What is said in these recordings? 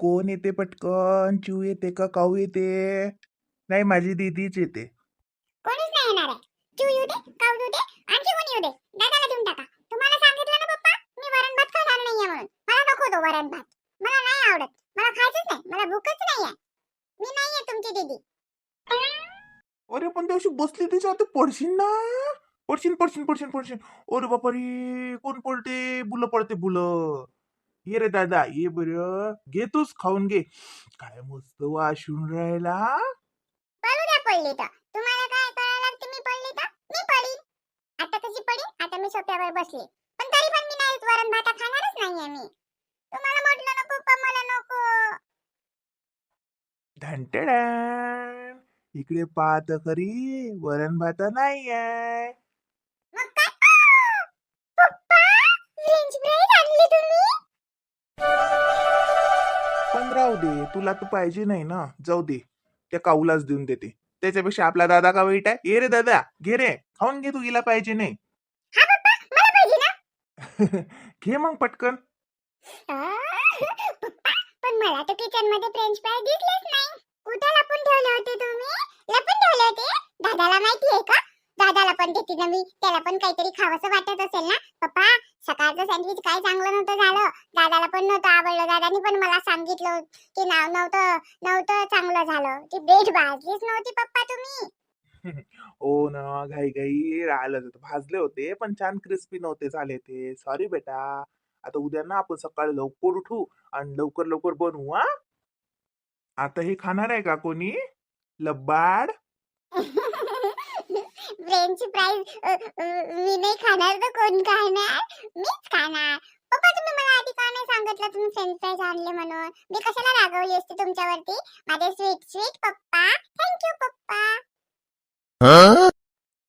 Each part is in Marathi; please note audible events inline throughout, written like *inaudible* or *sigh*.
कोण येते पटकन? चिव येते का? काऊ येते? नाही माझी दीदीच येते. कोणीच नाही येणार आहे. चिव येऊ दे काऊ येऊ दे आणखी कोणी येऊ दे. दादाला देऊन टाका. तुम्हाला सांगितलं ना पप्पा मी वरण भात खाणार नाहीये म्हणून. मला नको तो वरण भात मला नाही आवडत. मला खायचंच नाही. मला भूकच नाहीये मी नाहीये तुमची दीदी. अरे पण ते अशी बसली तिच्या आता पडशील ना? पडशील पडशील पडशील पडशील. अरे बापारी कोण पडते बुलं पडते बुलं. ये रे दादा ये बर. घे तूच खाऊन घे. काय मस्त वाशून राहिला. पळू द्या पडली तर. तुम्हाला काय करायला लागते? मी पडली तर? मी पडीन. आता कशी पडीन आता मी सोफ्यावर बसले. पण तरी पण मी नाही वरण भात खाणारच नाहीये मी. तुम्हाला म्हटलं ना पप्पा मला नको. धंटडॅन इकडे पाहत खरी वरण भात नाही आहे मग काय? आ! पप्पा फ्रेंच फ्राईज आणली तुम्ही? पण राहू दे तुला तर पाहिजे नाही ना. जाऊ दे. त्या काऊलाच देऊन देते. त्याच्यापेक्षा आपला दादा का वाईट आहे? ये रे दादा घे रे. खाऊन घे तू गेला पाहिजे नाही. हा *laughs* घे मग पटकन. पण मला तर किचनमध्ये फ्रेंच फ्राय दिसलेच नाही. कुठे लपून ठेवले होते तुम्ही? लपून ठेवले होते? दादाला माहिती आहे का? दादाला पण देते ना मी. त्याला पण काहीतरी खावंसं वाटत असेल ना. पप्पा सकाळचं सँडविच काय चांगलं नव्हतं झालं. दादाला पण नव्हतं आवडलं. दादानी पण मला सांगितलं की नाव नव्हतं नव्हतं चांगलं झालं. ती ब्रेड भाजलीच नव्हती पप्पा तुम्ही. *laughs* हो ना घाई घाई राहिलं होतं भाजले होते पण छान क्रिस्पी नव्हते झाले ते. सॉरी बेटा. आता उद्या ना आपण सकाळी लवकर उठू आणि लवकर लवकर बनवू हा. आता हे खाणार आहे का कोणी? लब्बाड? *laughs* फ्रेंच फ्राईज मी नाही खाणार तर कोण खाणार? मीच खाणार. पप्पा तुम्ही मला आधी का नाही सांगितलं तुम्ही फ्रेंच फ्राईज आणले म्हणून? मी कशाला रागवली असते तुमच्यावरती? माझे स्वीट स्वीट पप्पा. थँक्यू पप्पा.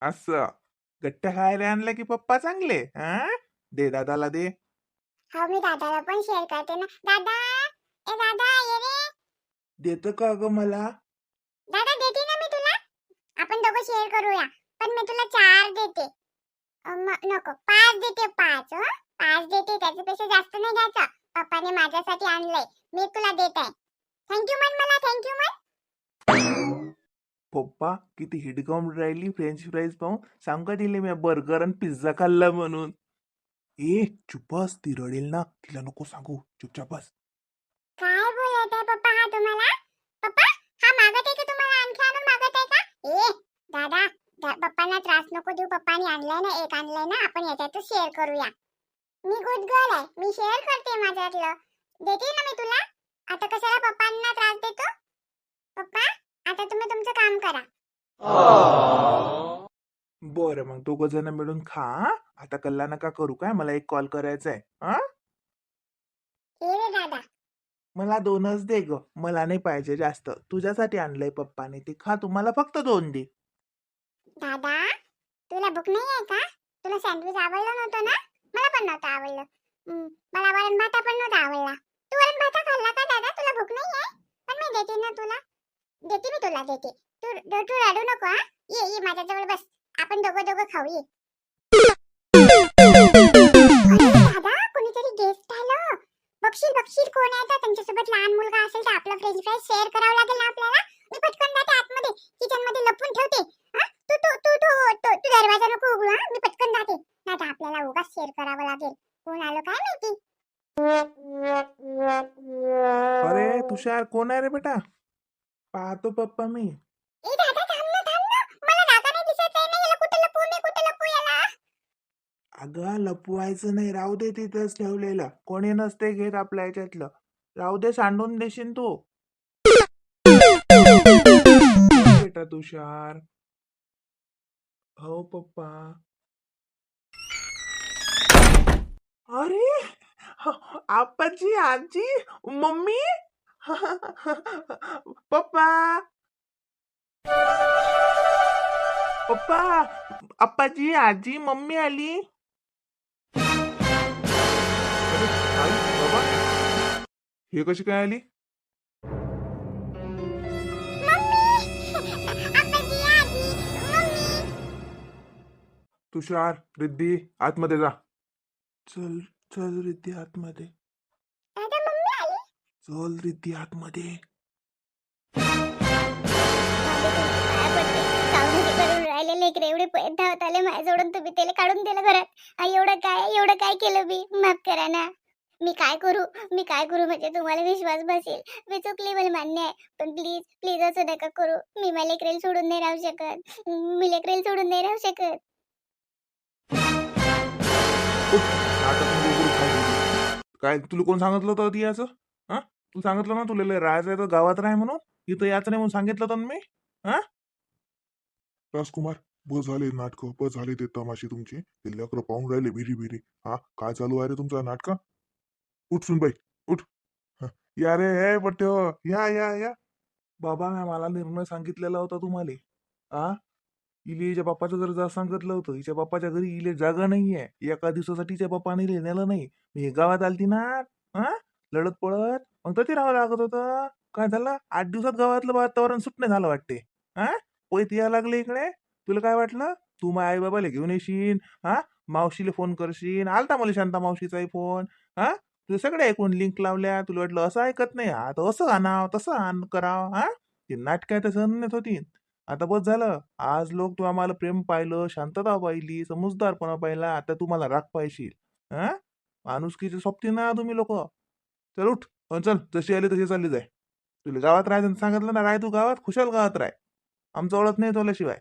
असं. गट्ट्या खायला आणलं की पप्पा चांगले? हा? दे दादाला दे. हो मी दादाला पण शेअर करते ना. दादा! ए दादा ये रे. देत का ग मला? दादा देते ना मी तुला. आपण दोघं शेअर करूया. पण मी तुला चार देते. नको. पाच देते पाच हं? पाच देते त्याच्यापेक्षा जास्त नाही घ्यायचं. पप्पाने माझ्यासाठी आणलंय. मी तुला देत आहे. थँक्यू मन मला. थँक्यू मन पप्पा किती हिडकावून राहिली फ्रेंच फ्राईज पाहून. सांग का दिले मी बर्गर आणि पिझ्झा खाल्ला म्हणून? ए चुपस ती रडेल ना. तिला नको सांगू. चुपचाप बस काय बोलत आहे पप्पा हा तुम्हाला? पप्पा हा मागत आहे का तुम्हाला? आणखी आणून मागत आहे का? ए दादा पप्पांना त्रास नको देऊ पप्पाने आणलाय ना एक आणलंय ना आपण याच्यातच शेअर करूया. मी गुड गर्ल आहे मी शेअर करते माझ्यातलं. देते ना मी तुला? आता कशाला पप्पांना त्रास देतो? पप्पा आता तुम्ही तुमचं काम करा. बरं मग दोघ जण मिळून खा? आता कल्ला नका करू काय? मला एक कॉल करायचा आहे हा रे दादा. मला दोनच दे ग. मला नाही पाहिजे जास्त. तुझ्यासाठी आणलंय पप्पाने ते खा. तुम्हाला फक्त दोन दे. दादा तुला भूक नाही आहे का? तुला सँडविच आवडलं नव्हतं ना? मला पण नव्हतं आवडलं. मला वरण भाता पण नव्हता आवडला. तू वरण भाता खाल्ला का दादा? तुला भूक नाही आहे? पण मी देते ना तुला. देते मी तुला देते. तू तू रडू नको हा. ये ये माझ्याजवळ बस. आपण दोघं दोघं खाऊ ये. दादा कोणीतरी गेस्ट आलं. बक्षीर बक्षीर कोण आहे त्यांच्यासोबत लहान मुलगा असेल तर आपलं फ्रेंच फ्राईज शेअर करावं लागेल ना आपल्याला? मी पटकन जाते आतमध्ये. किचनमध्ये लपून ठेवते. तू तू तू तू तू तू दरवाजा नको उघडू हा? मी पटकन जाते. नाही आपल्याला उगाच शेअर करावं लागेल. कोण आलं काय माहिती? अरे तुषार कोण आहे रे बेटा? पाहतो पप्पा मी. ए दादा थांब ना थांब ना. मला दादा नाही दिसत आहे ना याला कुठे लपवू मी कुठे लपवू याला? अगं लपवायचं नाही. राहू दे तिथंच ठेवलेलं. कोणी नसते घेत आपल्या याच्यातलं. राहू दे सांडून देशील तू. *laughs* बेटा तुषार. हो पप्पा. अरे! आपाजी आजी मम्मी? पप्पा! पप्पा आपाजी आजी मम्मी आली. हे कशी काय आली? तुषार रिद्धी आतमध्ये जा. चल चल रिद्धी आतमध्ये. चल रिद्धी आतमध्ये. करून राहिले लेकरे एवढे धावत आले माझ्याजवळून तुम्ही त्याला काढून दिलं घरात. एवढं काय एवढं काय केलं मी माफ करा ना. मी काय करू? मी काय करू? म्हणजे तुम्हाला विश्वास बसेल. मी चुकली मला मान्य आहे. पण प्लीज प्लीज असं नका करू. मी मला लेकरेल सोडून नाही राहू शकत. मी लेकरेल सोडून नाही राहू शकत. म्हणजे काय तुला कोण सांगितलं होतं ती याचं? हा? तू सांगितलं ना तुला लय राहायचं तर गावात राह म्हणून. इथं याचं नाही म्हणून सांगितलं तर मी. मी राजकुमार बस झाले नाटक बस झाले ते तमाशे तुमचे. ते लेकर पाहून राहिले भिरी भिरी हा? काय चालू आहे रे तुमचं नाटक? उठ सुन बाई उठ या रे हे. पट्टे हो. या या या. बाबा मी मला निर्णय सांगितलेला होता तुम्हाला. आ? इले हिच्या बाप्पाच्या घरी जा सांगितलं होतं हिच्या बाप्पाच्या घरी इले जागा नाहीये. एका दिवसासाठी हिच्या बापाने इले नेलं नाही. मी गावात आलती ना हा? लढत पळत. मग तर ते राहावं लागत होतं. काय झालं? आठ दिवसात गावातलं वातावरण सुटणे झालं वाटते. हा? पैत यायला लागले इकडे. तुला काय वाटलं? तू माझ्या आई बाबाला घेऊन येशील हा? मावशीला फोन करशील. आलता मला शांता मावशीचाही फोन हा? तुला सगळे ऐकून लिंक लावल्या. तुला वाटलं असं ऐकत नाही. हा तर असं आणाव तसं आण कराव हा? ते नाटक आहे तर नेत होती. आता बस झालं. आज लोक तू आम्हाला प्रेम पाहिलं शांतता पाहिली समजदारपणा पाहिला आता तुम्हाला राग पाहिशील. हा? माणुसकीचे सोबती ना तुम्ही लोक. चल उठ. चल जशी आली तशी चालली जाय. तुला गावात राहायचं सांगितलं ना राय तू गावात खुशाल गावात राय. आमचं ओळख नाही तोल्याशिवाय.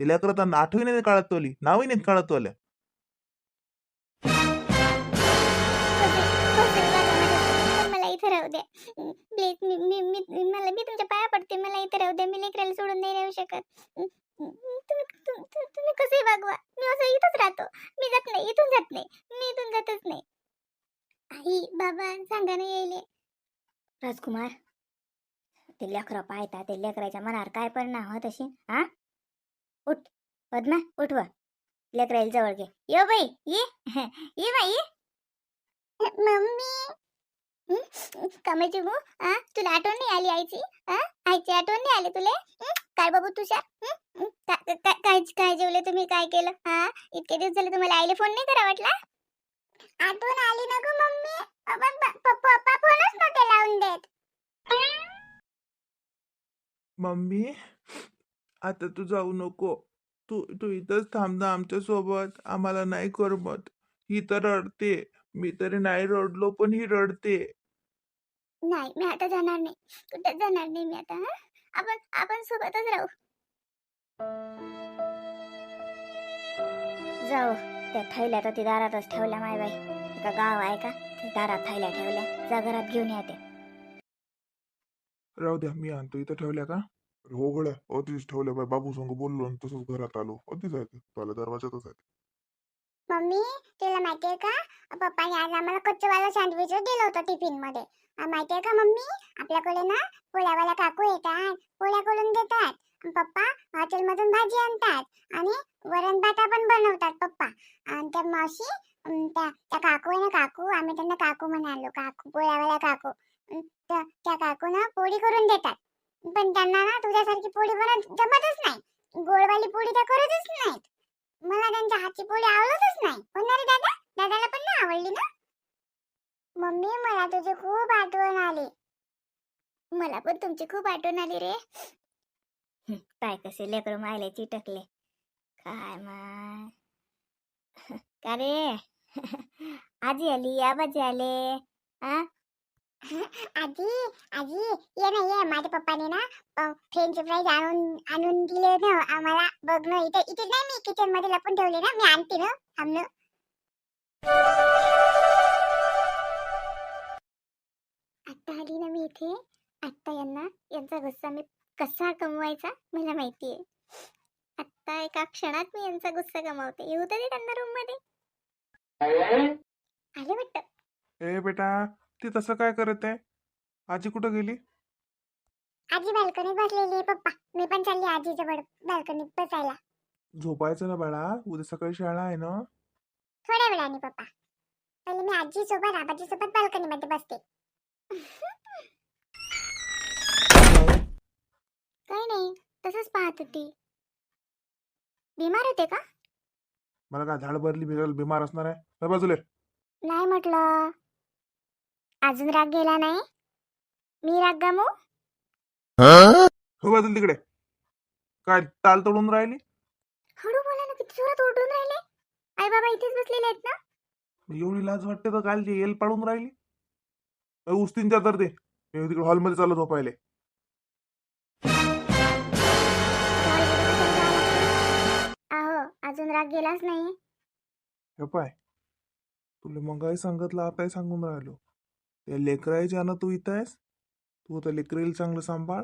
तिला लेकरं आठवी नाही काढत तोली नावही नाही काढत तोल्या. राहू द्या प्लीज मी मी मी मला मी तुमच्या पाया पडते. मला इथे राहू द्या मी लेकराला सोडून नाही राहू शकत. तुम्ही तुम्ही कसे वागवा. मी असं इथंच राहतो. मी जात नाही. इथून जात नाही. मी इथून जातच नाही. आई बाबा सांगा नाही यायले. राजकुमार ते लेकरं पाहता ते लेकराच्या मनावर काय परिणाम होत अशी हा? उठ पद्मा उठवा लेकराला जवळ घे. यो बाई ये. *laughs* ये बाई. मम्मी. कमेची मू तुला आठवण नाही आली आईची? आईची आठवण नाही आली तुले? काय बाबू तुषार? काय काय जेवले तुम्ही? काय केलं? हा इतके दिवस झाले तुम्हाला आईला फोन नाही करा वाटला? आठवण आली ना गं मम्मी? पप्पा फोनच नव्हते लावून देत. मम्मी आता तू जाऊ नको. तू तू इथंच थांब ना आमच्यासोबत आम्हाला नाही करमत. ही तर रडते. मी तरी नाही रडलो पण ही रडते. नाही मी आता जाणार नाही. कुठे जाणार नाही मी आता हं? आपण आपण सोबतच राहू. जाऊ त्या थैल्या तर ती दारातच ठेवल्या माय बाई. एका गाव आहे का? ते दारात थैल्या ठेवल्या. जा घरात घेऊन येते राहू द्या मी आणतो. इथं ठेवल्या का? हो गड्या अतिच ठेवल्या बाई बाबू संग बोललो आणि तसंच घरात आलो. अतिच आहे ते. तुला दरवाजातच आहे मम्मी तुला माहितीये का? पप्पाने आज आम्हाला कच्चवाला सँडविच दिलं होतं टिफिनमध्ये. माहितीये का मम्मी? आपल्याकडे ना पोळ्यावाला काकू येतात पोळ्या करून देतात. आणि पप्पा हॉटेलमधून भाजी आणतात आणि वरण भाता पण बनवतात पप्पा. आणि त्या मावशी अं, त्या त्या काकू आहे ना काकू आम्ही त्यांना काकू म्हणालो काकू पोळ्यावाला काकू. अं, त्या त्या काकू ना पोळी करून देतात. पण त्यांना ना तुझ्यासारखी पोळी बनत जमतच नाही. गोडवाली पोळी त्या करतच नाहीत. मला त्यांच्या हातची पोळी आवडतच नाही. हो दादा? दादाला पण नाही आवडली ना? मम्मी मला तुझी खूप आठवण आली. मला पण तुमची खूप आठवण आली रे. काय कसे लेकर मायले चिटकले. काय माय? का रे? आजी आली आबाजी आले. आ? आजी आजी ये ना ये. माझ्या पप्पाने ना फ्रेंच फ्राईज आणून आणून दिले ना आम्हाला बघ ना इथे इथे नाही मी किचनमध्ये लपून ठेवले ना. मी आणते ना थांबलो आता आली ना मी इथे. आता यांना यांचा गुस्सा मी कसा कमवायचा मला माहितीये आता एका क्षणात मी यांचा गुस्सा कमावते येऊ तरी त्यांना रूममध्ये. आले वाटत? ए बेटा ती तसं काय करत आहे? आजी कुठं गेली? आजी बाल्कनीत बसलेली आहे पप्पा. मी पण चालली आजीच्या बाल्कनीत बसायला. झोपायचं ना बाळा. उद्या सकाळी शाळा आहे ना? थोड्या वेळाने पप्पा. पहिले मी आजी सोबत आबाजी सोबत बाल्कनी मध्ये बसते. काय नाही. तसंच पाहत होती. बिमार होते का? मला काय झाड भरली बिमार असणार आहे. बाजूले नाही म्हटलं. अजून राग गेला नाही? मी राग गमू हो बाजूला तिकडे. काय ताल तोडून राहिली? हळू बोला ना किती जोरात ओरडून राहिले. आई बाबा इथेच बसलेले आहेत ना? एवढी लाज वाटते तर काल येल पाडून राहिली. अ, त्या तर ते. हे तिकडे हॉलमध्ये चालत झोपायले. अहो अजून राग गेलाच नाही. हे पाय तुला मगाही सांगितलं आताही सांगून राहिलो. त्या लेकरायच्या ना तू इथं आहेस? तू त्या लेकराला चांगलं सांभाळ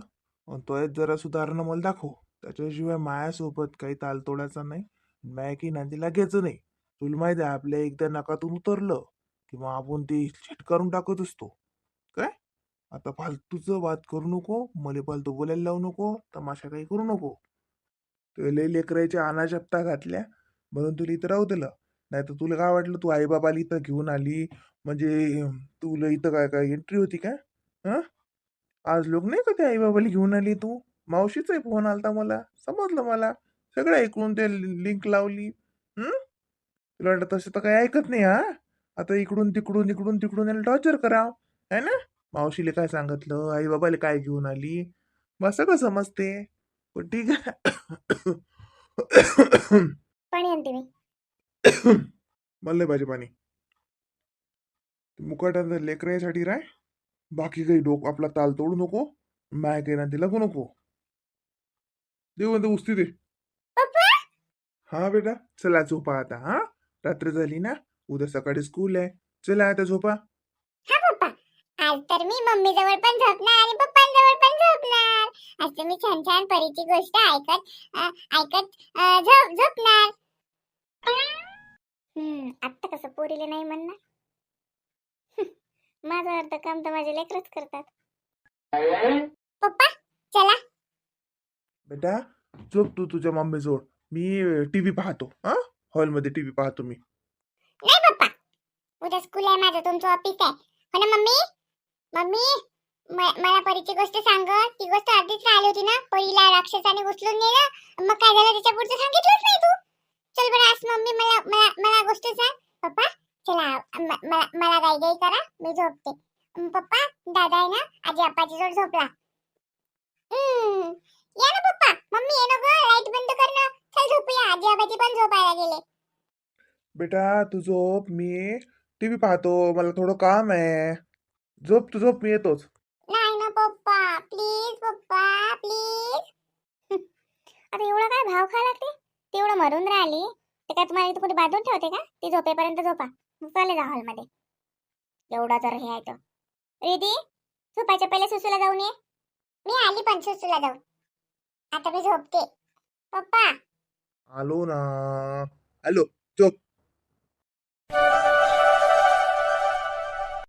आणि तो जरा सुधारणा मला दाखव. त्याच्याशिवाय मायासोबत काही तालतोडाचा नाही माया की नांदी घ्यायचं नाही. तुला माहिती आहे आपल्या एकदा नकातून उतरलं किंवा आपण ते छिटकारून टाकत असतो. काय? आता फालतूचं बात करू नको मला फालतू बोलायला लावू नको तमाशा काही करू नको. ते लेकरायच्या लेकराच्या अनाशप्ता घातल्या म्हणून तुला इथं राहू दिलं. नाही तर तुला काय वाटलं तू आईबाबाला इथं घेऊन आली? म्हणजे तुला इथं काय काय एंट्री होती का हां? आज लोक नाही का ते आईबाबाला घेऊन आली तू? मावशीचाही फोन आलता मला. समजलं मला. सगळं ऐकून ते लिंक लावली. तुला वाटलं तसं तर काही ऐकत नाही हा? आता इकडून तिकडून इकडून तिकडून याला टॉर्चर कराव. है ना? मावशीला काय सांगितलं? आईबाबाला काय घेऊन आली? मग सगळं समजते. पण ठीक आहे. पण मी. मला नाही पाहिजे पाणी मुकाट्यात लेकरासाठी राय बाकी काही डोक आपला ताल तोडू नको. माय काही ना तिला नको. देऊ म्हणते उस्ती दे. हा बेटा चला झोपा आता हा? रात्र झाली ना? उद्या सकाळी स्कूल आहे. चला आता झोपा. हा पप्पा. आज तर मी मम्मी जवळ पण झोपणार आणि पप्पांजवळ पण झोपणार. आज मी छान छान परीची गोष्ट ऐकत अ, ऐकत अ, झोप झोपणार. हम्म आता कसं पोरीले नाही म्हणणार? *laughs* माझं अर्ध काम तर माझे लेकरच करतात. पप्पा चला. बेटा झोप तू तुझ्या मम्मीजवळ. मी टीव्ही पाहतो हा? हॉलमध्ये टीव्ही पाहतो मी. नाही पप्पा उद्या स्कूल आहे माझं तुमचं ऑफिस आहे. हो ना मम्मी? मम्मी मला परीची गोष्ट सांग ती गोष्ट आधीच राहिली होती ना परीला राक्षसाने उचलून नेलं. मग काय झालं त्याच्या पुढचं सांगितलंच नाही तू. चल बरं आज मम्मी मला मला मला गोष्ट सांग पप्पा चला मला मला गाई गाई करा मी झोपते. पप्पा दादा आहे ना आजी आपाची जोड झोपला. या ना पप्पा मम्मी ये ना ग लाइट बंद कर ना चल झोपूया आजी आबाजी पण झोपायला गेले. बेटा तू झोप मी टीव्ही पाहतो मला थोडं काम आहे. झोप तू झोप मी येतोच. नाही ना पप्पा प्लीज पप्पा प्लीज. *laughs* आता एवढा काय भाव खा लागते तेवढं मरून राहिली. ते काय तुम्हाला इथं कोणी बांधून ठेवते का? ती झोपेपर्यंत झोपा. मग चाले जा हॉलमध्ये. एवढा जर हे आहे तर रिदी झोपायच्या पहिले सुसूला जाऊन ये. मी आली पण सुसूला जाऊन. आता मी झोपते. पप्पा. आलो ना. हॅलो.